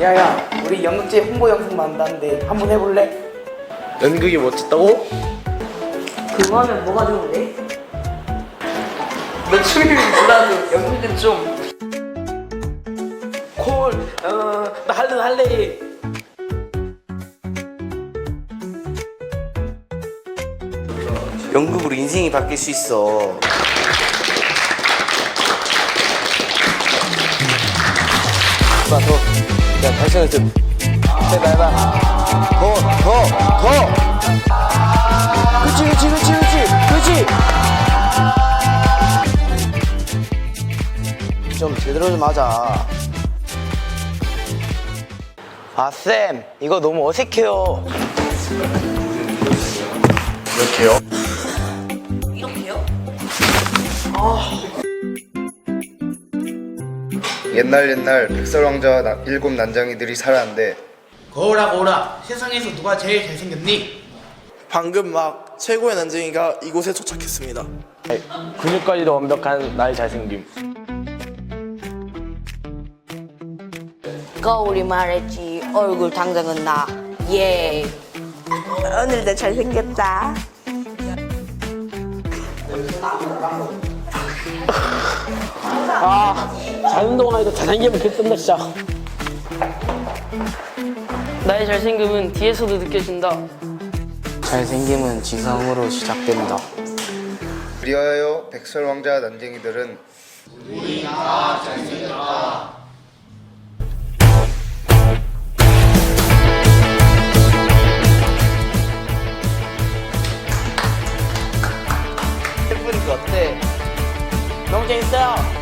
야야 우리 연극제 홍보 영상 만드는데 한번 해볼래? 연극이 멋졌다고? 그거 하면 뭐가 좋은데? 너 춤이 몰라도 연극은 좀 콜, 어, 나 할래, 나 할래. 연극으로 인생이 바뀔 수 있어. 봐, 더. 야, 다시 한번 좀. 해봐, 해봐. 더, 더, 더. 그치, 그치, 그치, 그치, 그치. 좀 제대로 좀 하자. 아, 쌤, 이거 너무 어색해요. 이렇게요? 이렇게요? 옛날 옛날 백설왕자와 나- 일곱 난장이들이 살았는데 거울아 거울아 세상에서 누가 제일 잘생겼니? 방금 막 최고의 난쟁이가 이곳에 도착했습니다. 근육까지도 완벽한 나의 잘생김. 거울이 말했지 얼굴 당장은 나 예. 오늘도 잘생겼다 가는 동안 해도 자전거 이렇게 뜬다 진짜 나의 잘생김은 뒤에서도 느껴진다. 잘생김은 지성으로 시작된다. 그리하여 백설 왕자 난쟁이들은 예쁘니까 어때? 너무 재밌어요.